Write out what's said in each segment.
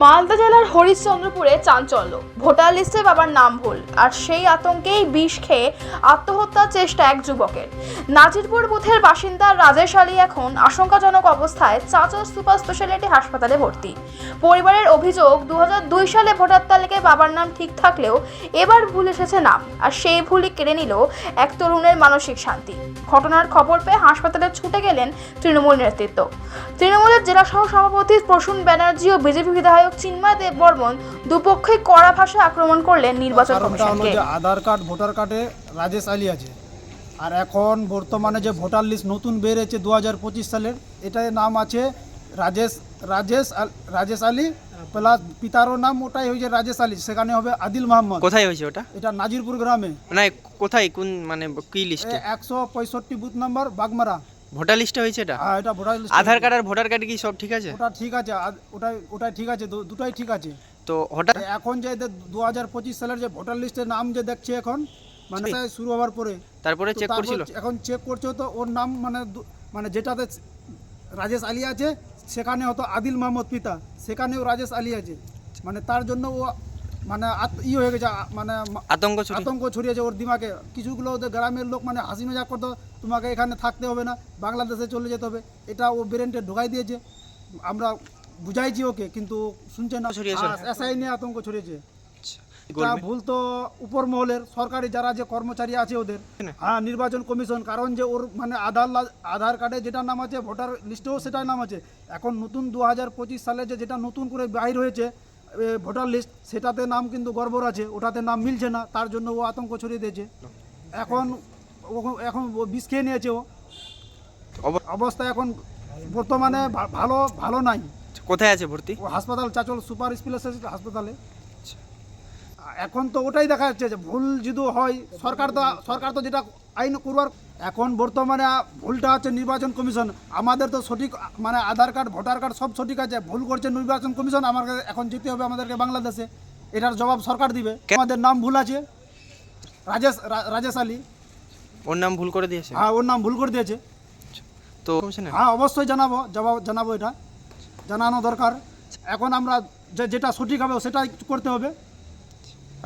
মালদা জেলার হরিশ্চন্দ্রপুরে চাঞ্চল্য। ভোটার লিস্টে বাবার নাম ভুল, আর সেই আতঙ্কেই বিষ খেয়ে আত্মহত্যার চেষ্টা এক যুবকের। নাজিরপুর বুথের বাসিন্দা রাজেশ আলী এখন আশঙ্কাজনক অবস্থায় চাঁচল সুপার স্পেশালিটি হাসপাতালে ভর্তি। পরিবারের অভিযোগ দু সালে ভোটার তালিকায় বাবার নাম ঠিক থাকলেও এবার ভুল এসেছে নাম, আর সেই ভুলই কেড়ে নিল এক তরুণের মানসিক শান্তি। ঘটনার খবর পেয়ে হাসপাতালে ছুটে গেলেন তৃণমূল নেতৃত্ব। তৃণমূলের জেলা সহ সভাপতি প্রসূন ব্যানার্জি ও বিজেপি বিধায়ক চিন্ময় দেব বর্মন দুপক্ষই কড়া ভাষায় আক্রমণ করলেন নির্বাচন কমিশনকে। আধার কার্ড ভোটার কার্ডে রাজেশ আলী আছে। আর এখন বর্তমানে যে ভোটার লিস্ট নতুন বেরিয়েছে দু হাজার পঁচিশ সালের এটার নাম আছে রাজেশ রাজেশ আল- রাজেশ আলী প্লাস পিতারও নাম ওটাই হয়েছে রাজেশ আলী সেখানে হবে আদিল মোহাম্মদ কোথায় হয়েছে ওটা? এটা নাজিরপুর গ্রামে। না কোথায় কোন মানে কি লিস্টে? একশো পঁয়ষট্টি বুথ নাম্বার বাগমারা। ভোটার লিস্টে হয়েছে এটা? হ্যাঁ এটা ভোটার লিস্ট আধার কার্ড আর ভোটার কার্ড কি সব ঠিক আছে? ওটা ঠিক আছে ওটাই ওটাই ঠিক আছে দুটাই ঠিক আছে। তো হঠাৎ এখন যে দু হাজার পঁচিশ সালের যে ভোটার লিস্টের নাম যে দেখছে এখন মানে শুরু হওয়ার পরে। তারপরে চেক করছিল? এখন চেক করছে তো ওর নাম মানে মানে যেটাতে রাজেশ আলী আছে সেখানে হতো আদিল মাহমুদ পিতা সেখানেও রাজেশ আলী আছে। মানে তার জন্য ও মানে ই হয়ে গেছে মানে আতঙ্ক আতঙ্ক ছড়িয়েছে ওর দিমাগে। কিছুগুলো ওদের গ্রামের লোক মানে হাসি মজাক করতো তোমাকে এখানে থাকতে হবে না বাংলাদেশে চলে যেতে হবে। এটা ও ব্রেনটে ঢোকাই দিয়েছে। আমরা বুঝাইছি ওকে কিন্তু শুনছে না। এসআই নিয়ে আতঙ্ক ছড়িয়েছে। তা ভুল তো উপর মহলের সরকারি যারা যে কর্মচারী আছে ওদের। হ্যাঁ নির্বাচন কমিশন কারণ যে ওর মানে আধার আধার কার্ডে যেটা নাম আছে ভোটার লিস্টেও সেটাই নাম আছে। এখন নতুন দু হাজার পঁচিশ সালে যে যেটা নতুন করে বাইর হয়েছে ভোটার লিস্ট সেটাতে নাম কিন্তু গড়বড় আছে ওটাতে নাম মিলছে না তার জন্য ও আতঙ্ক ছড়িয়ে দিয়েছে। এখন এখন বিষ খেয়ে নিয়েছে ও। অব- অবস্থা এখন বর্তমানে ভালো ভালো নাই। কোথায় আছে ভর্তি? ও হাসপাতাল চাচল সুপার স্পেশালিস্ট হাসপাতালে। এখন তো ওটাই দেখা যাচ্ছে যে ভুল যদি হয় সরকার তো সরকার তো যেটা আইন করবার এখন বর্তমানে ভুলটা হচ্ছে নির্বাচন কমিশন। আমাদের তো সঠিক মানে আধার কার্ড ভোটার কার্ড সব সঠিক আছে। ভুল করছে নির্বাচন কমিশন আমাকে এখন যেতে হবে আমাদেরকে বাংলাদেশে। এটার জবাব সরকার দিবে। আমাদের নাম ভুল আছে। রাজেশ রাজেশ আলী। ওর নাম ভুল করে দিয়েছে? হ্যাঁ ওর নাম ভুল করে দিয়েছে। তো কমিশনে? হ্যাঁ অবশ্যই জানাব জবাব জানাব এটা। জানানো দরকার। এখন আমরা যে যেটা সঠিক হবে সেটাই করতে হবে।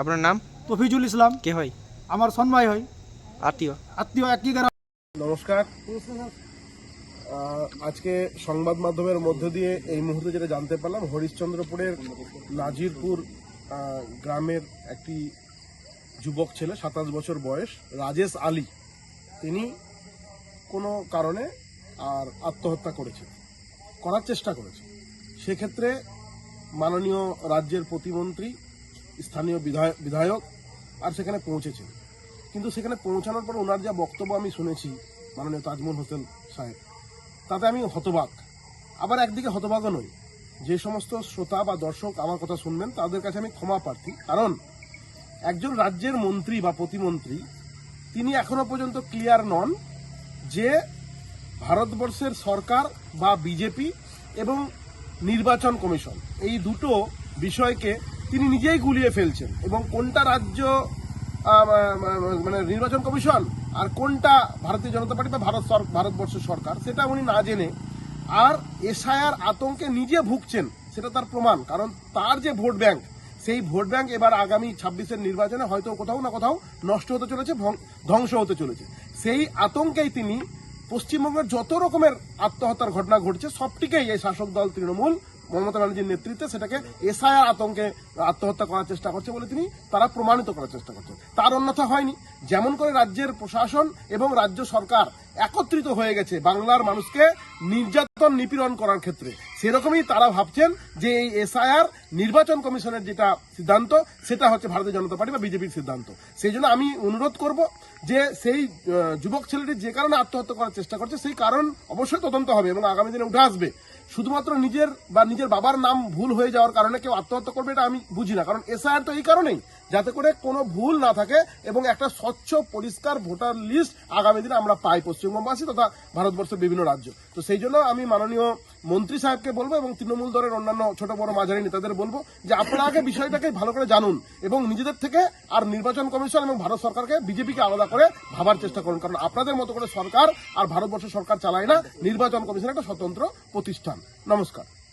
আপনার নাম? তফিজুল ইসলাম। কে হয়? আমার সন্ময় হয়। আত্মীয়? আত্মীয় একই গ্রাম। নমস্কার। আজকে সংবাদ মাধ্যমের মধ্য দিয়ে এই মুহূর্তে যেটা জানতে পারলাম হরিশ্চন্দ্রপুরের নাজিরপুর গ্রামের একটি যুবক ছেলে সাতাশ বছর বয়স রাজেশ আলী। তিনি কোনো কারণে আর আত্মহত্যা করেছে করার চেষ্টা করেছে সেক্ষেত্রে মাননীয় রাজ্যের প্রতিমন্ত্রী, স্থানীয় বিধায়ক আর সেখানে পৌঁছেছেন। কিন্তু সেখানে পৌঁছানোর পর ওনার যা বক্তব্য আমি শুনেছি মাননীয় তাজমহল হোসেন সাহেব, তাতে আমি হতবাক। আবার একদিকে হতবাকও নই। যে সমস্ত শ্রোতা বা দর্শক আমার কথা শুনবেন, তাদের কাছে আমি ক্ষমা প্রার্থী। কারণ একজন রাজ্যের মন্ত্রী বা প্রতিমন্ত্রী তিনি এখনও পর্যন্ত ক্লিয়ার নন যে ভারতবর্ষের সরকার বা বিজেপি এবং নির্বাচন কমিশন, এই দুটো বিষয়কে তিনি নিজেই গুলিয়ে ফেলছেন এবং কোনটা রাজ্য মানে নির্বাচন কমিশন আর কোনটা ভারতীয় জনতা পার্টি বা ভারত ভারতবর্ষের সরকার, সেটা উনি না জেনে আর এসআইআর আতঙ্কে নিজে ভুগছেন, সেটা তার প্রমাণ, কারণ তার যে ভোট ব্যাংক সেই ভোট ব্যাংক এবার আগামী ছাব্বিশের নির্বাচনে হয়তো কোথাও না কোথাও নষ্ট হতে চলেছে ধ্বংস হতে চলেছে। সেই আতঙ্কেই তিনি পশ্চিমবঙ্গের যত রকমের আত্মহত্যার ঘটনা ঘটছে, সবটিকেই এই শাসক দল তৃণমূল মমতা ব্যানার্জির নেতৃত্বে সেটাকে এসআইআর আতঙ্কে আত্মহত্যা করার চেষ্টা করছে বলে তিনি তারা প্রমাণিত করার চেষ্টা করছেন। তার অন্যথা হয়নি। যেমন করে রাজ্যের প্রশাসন এবং রাজ্য সরকার একত্রিত হয়ে গেছে বাংলার মানুষকে নির্যাতন নিপীড়ন করার ক্ষেত্রে। সেরকমই তারা ভাবছেন যে এই এসআইআর নির্বাচন কমিশনের যেটা সিদ্ধান্ত, সেটা হচ্ছে ভারতীয় জনতা পার্টি বা বিজেপির সিদ্ধান্ত। সেই জন্য আমি অনুরোধ করব যে সেই যুবক ছেলেটি যে কারণে আত্মহত্যা করার চেষ্টা করছে, সেই কারণ অবশ্যই তদন্ত হবে এবং আগামী দিনে উঠে আসবে। শুধুমাত্র নিজের বা নিজের বাবার নাম ভুল হয়ে যাওয়ার কারণে কেউ আত্মহত্যা করবে এটা আমি বুঝি না। কারণ এসআইআর তো এই কারণেই, যাতে করে কোনো ভুল না থাকে এবং একটা স্বচ্ছ, পরিষ্কার ভোটার লিস্ট আগামী দিনে আমরা পাই পশ্চিমবঙ্গবাসী তথা ভারতবর্ষের বিভিন্ন রাজ্য। তো সেই জন্য আমি মাননীয় মন্ত্রী সাহেবকে বলব এবং তৃণমূল দলের অন্যান্য ছোট বড় মাঝারি নেতাদের বলব যে আপনারা আগে বিষয়টাকে ভালো করে জানুন এবং নিজেদের থেকে আর নির্বাচন কমিশন এবং ভারত সরকারকে বিজেপিকে আলাদা করে ভাবার চেষ্টা করুন। কারণ আপনাদের মতো করে সরকার আর ভারতবর্ষ সরকার চালায় না, নির্বাচন কমিশন একটা স্বতন্ত্র প্রতিষ্ঠান। নমস্কার